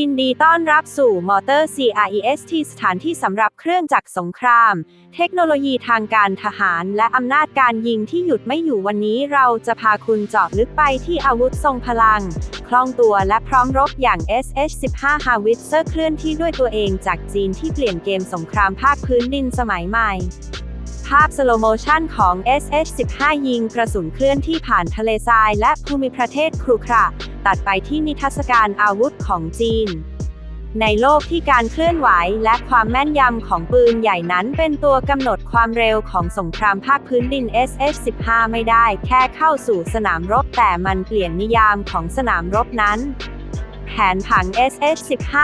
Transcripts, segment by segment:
ยินดีต้อนรับสู่มอเตอร์ CREST สถานที่สำหรับเครื่องจักรสงคราม เทคโนโลยีทางการทหารและอำนาจการยิงที่หยุดไม่อยู่วันนี้เราจะพาคุณเจาะลึกไปที่อาวุธทรงพลัง คล่องตัวและพร้อมรบอย่าง SH-15 Howitzer เคลื่อนที่ด้วยตัวเองจากจีนที่เปลี่ยนเกมสงครามภาคพื้นดินสมัยใหม่ภาพสโลโมชันของ SH-15 ยิงกระสุนเคลื่อนที่ผ่านทะเลทรายและภูมิประเทศครุขระ ตัดไปที่นิทรรศการอาวุธของจีน ในโลกที่การเคลื่อนไหวและความแม่นยำของปืนใหญ่นั้นเป็นตัวกำหนดความเร็วของสงครามภาคพื้นดิน SH-15 ไม่ได้แค่เข้าสู่สนามรบแต่มันเปลี่ยนนิยามของสนามรบนั้นแผนผัง SH-15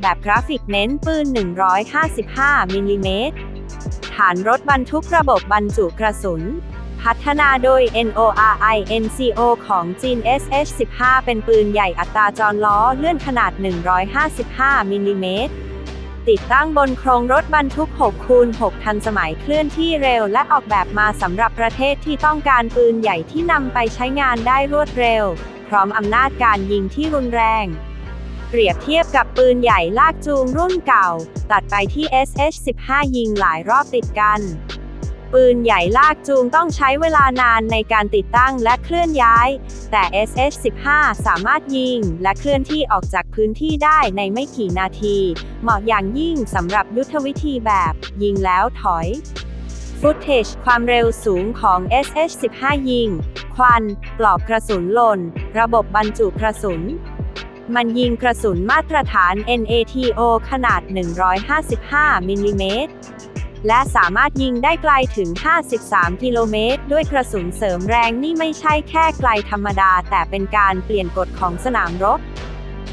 แบบกราฟิกเน้นปืน 155มิลลิเมตรฐานรถบรรทุกระบบบรรจุกระสุน พัฒนาโดย NORINCO ของจีน SH-15 เป็นปืนใหญ่อัตราจรล้อเลื่อนขนาด 155 มิลลิเมตร ติดตั้งบนโครงรถบรรทุก 6 คูณ 6 ทันสมัยเคลื่อนที่เร็วและออกแบบมาสำหรับประเทศที่ต้องการปืนใหญ่ที่นำไปใช้งานได้รวดเร็ว พร้อมอำนาจการยิงที่รุนแรงเปรียบเทียบกับปืนใหญ่ลากจูงรุ่นเก่า ตัดไปที่ SH-15 ยิงหลายรอบติดกัน ปืนใหญ่ลากจูงต้องใช้เวลานานในการติดตั้งและเคลื่อนย้าย แต่ SH-15 สามารถยิงและเคลื่อนที่ออกจากพื้นที่ได้ในไม่กี่นาที เหมาะอย่างยิ่งสำหรับยุทธวิธีแบบ ยิงแล้วถอย ฟุตเทจความเร็วสูงของ SH-15 ยิง ควัน ปลอกกระสุนหล่น ระบบบรรจุกระสุนมันยิงกระสุนมาตรฐาน NATO ขนาด 155 มิลลิเมตร และสามารถยิงได้ไกลถึง 53 กิโลเมตร ด้วยกระสุนเสริมแรงนี่ไม่ใช่แค่ไกลธรรมดา แต่เป็นการเปลี่ยนกฎของสนามรบ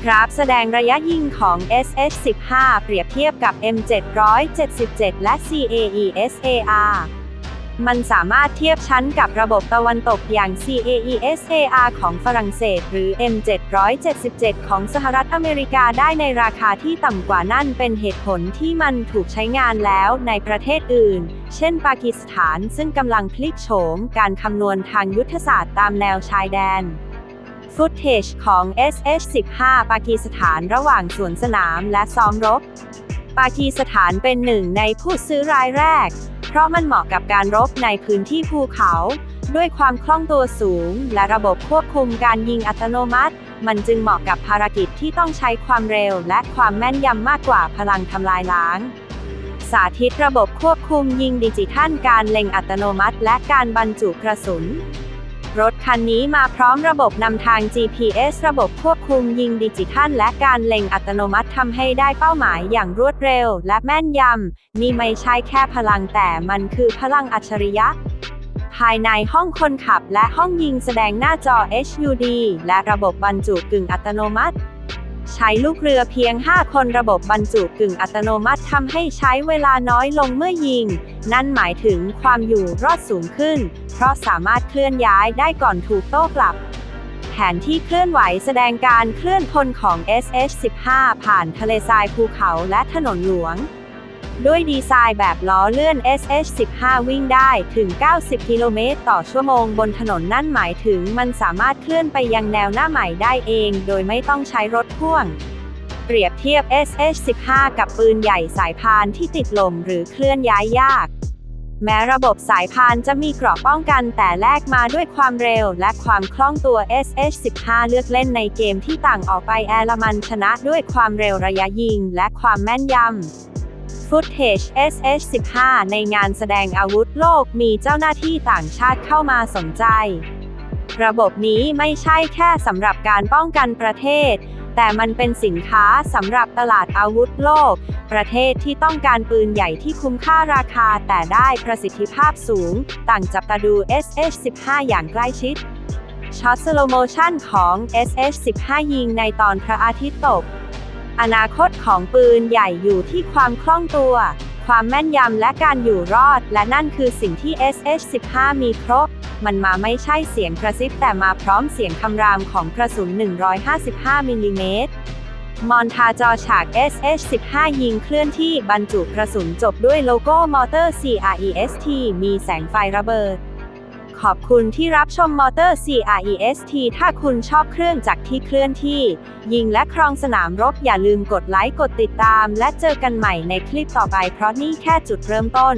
กราฟแสดงระยะยิงของ SS15 เปรียบเทียบกับ M777 และ CAESAR มันสามารถเทียบชั้นกับระบบตะวันตกอย่าง CAESAR ของฝรั่งเศส หรือ M777 ของสหรัฐอเมริกาได้ในราคาที่ต่ำกว่านั่นเป็นเหตุผลที่มันถูกใช้งานแล้วในประเทศอื่น เช่น ปากีสถานซึ่งกำลังพลิกโฉมการคำนวณทางยุทธศาสตร์ตามแนวชายแดนฟุตเทจของ SH-15 ปากีสถานระหว่างสวนสนามและซ้อมรบ ปากีสถานเป็นหนึ่งในผู้ซื้อรายแรก เพราะมันเหมาะกับการรบในพื้นที่ภูเขา ด้วยความคล่องตัวสูง และระบบควบคุมการยิงอัตโนมัติ มันจึงเหมาะกับภารกิจที่ต้องใช้ความเร็วและความแม่นยำมากกว่าพลังทำลายล้าง สาธิตระบบควบคุมยิงดิจิทัลการเล็งอัตโนมัติ และการบรรจุกระสุน รถคันนี้มาพร้อมระบบนำทาง GPS ระบบควบคุมยิงดิจิทัล และการเล็งอัตโนมัติทำให้ได้เป้าหมายอย่างรวดเร็ว และแม่นยำ นี่ไม่ใช่แค่พลังแต่มันคือพลังอัจฉริยะ ภายในห้องคนขับและห้องยิงแสดงหน้าจอ HUD และระบบบรรจุกึ่งอัตโนมัติ ใช้ลูกเรือเพียง 5 คนระบบบรรจุกึ่งอัตโนมัติทำให้ใช้เวลาน้อยลงเมื่อยิง นั่นหมายถึงความอยู่รอดสูงขึ้น เพราะสามารถเคลื่อนย้ายได้ก่อนถูกโต้กลับ แผนที่เคลื่อนไหวแสดงการเคลื่อนพลของ SH-15 ผ่านทะเลทรายภูเขาและถนนหลวง ด้วยดีไซน์แบบล้อเลื่อน SH-15 วิ่งได้ถึง 90 กิโลเมตรต่อชั่วโมงบนถนนนั่นหมายถึงมันสามารถเคลื่อนไปยังแนวหน้าใหม่ได้เอง โดยไม่ต้องใช้รถพ่วง เปรียบเทียบ SH-15 กับปืนใหญ่สายพานที่ติดลมหรือเคลื่อนย้ายยาก แม้ระบบสายพานจะมีเกราะป้องกันแต่แลกมาด้วยความเร็วและความคล่องตัว SH-15 เลือกเล่นในเกมที่ต่างออกไปแอลมันชนะด้วยความเร็วระยะยิงและความแม่นยำ ฟุตเทจ SH15 ในงานแสดงอาวุธโลกมีเจ้าหน้าที่ต่างชาติเข้ามาสนใจ ระบบนี้ไม่ใช่แค่สำหรับการป้องกันประเทศ แต่มันเป็นสินค้าสำหรับตลาดอาวุธโลก ประเทศที่ต้องการปืนใหญ่ที่คุ้มค่าราคาแต่ได้ประสิทธิภาพสูง ต่างจับตาดู SH15 อย่างใกล้ชิดช็อตสโลโมชันของ SH15 ยิงในตอนพระอาทิตย์ตก อนาคตของปืนใหญ่อยู่ที่ความคล่องตัว ความแม่นยำและการอยู่รอด และนั่นคือสิ่งที่ SH15 มีครบ มันมาไม่ใช่เสียงกระซิบแต่มาพร้อมเสียงคำรามของกระสุน 155 มิลลิเมตร มอนทาจอฉาก SH15 ยิงเคลื่อนที่บรรจุกระสุนจบด้วยโลโก้มอเตอร์ CREST มีแสงไฟระเบิด ขอบคุณที่รับชมมอเตอร์ CREST ถ้าคุณชอบเครื่องจักรที่เคลื่อนที่ ยิงและครองสนามรบอย่าลืมกดไลค์กดติดตาม และเจอกันใหม่ในคลิปต่อไปเพราะนี่แค่จุดเริ่มต้น